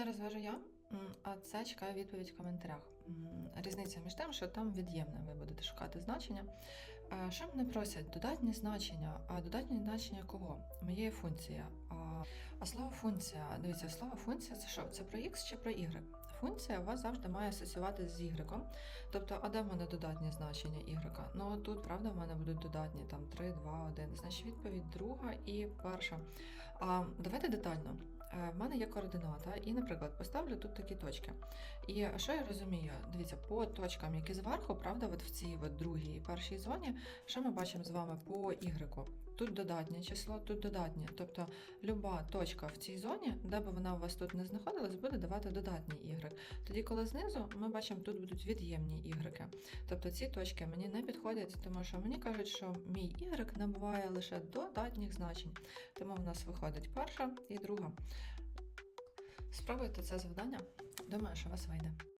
Це розважу я, а це чекаю відповідь в коментарях. Різниця між тим, що там від'ємне ви будете шукати значення. Е, Що мене просять? Додатні значення. А додатні значення кого? Моєї функції. А, слово функція, дивіться, слово функція це що? Це про x чи про y? Функція у вас завжди має асоціюватися з y. Тобто, а де в мене додатні значення y? Ну тут, правда, в мене будуть додатні там 3, 2, 1. Значить, відповідь друга і перша. А, давайте детально. Е, В мене є координата, і, наприклад, поставлю тут такі точки. І що я розумію? Дивіться, по точкам, які зверху, правда, от в цій от другій і першій зоні, що ми бачимо з вами по y? Тут додатнє число, тут додатнє. Тобто люба точка в цій зоні, де би вона у вас тут не знаходилась, буде давати додатній y. Тоді, коли знизу, ми бачимо, тут будуть від'ємні y. Тобто ці точки мені не підходять, тому що мені кажуть, що мій y набуває лише додатніх значень. Тому в нас виходить перша і друга. Спробуйте це завдання. Думаю, що вас вийде.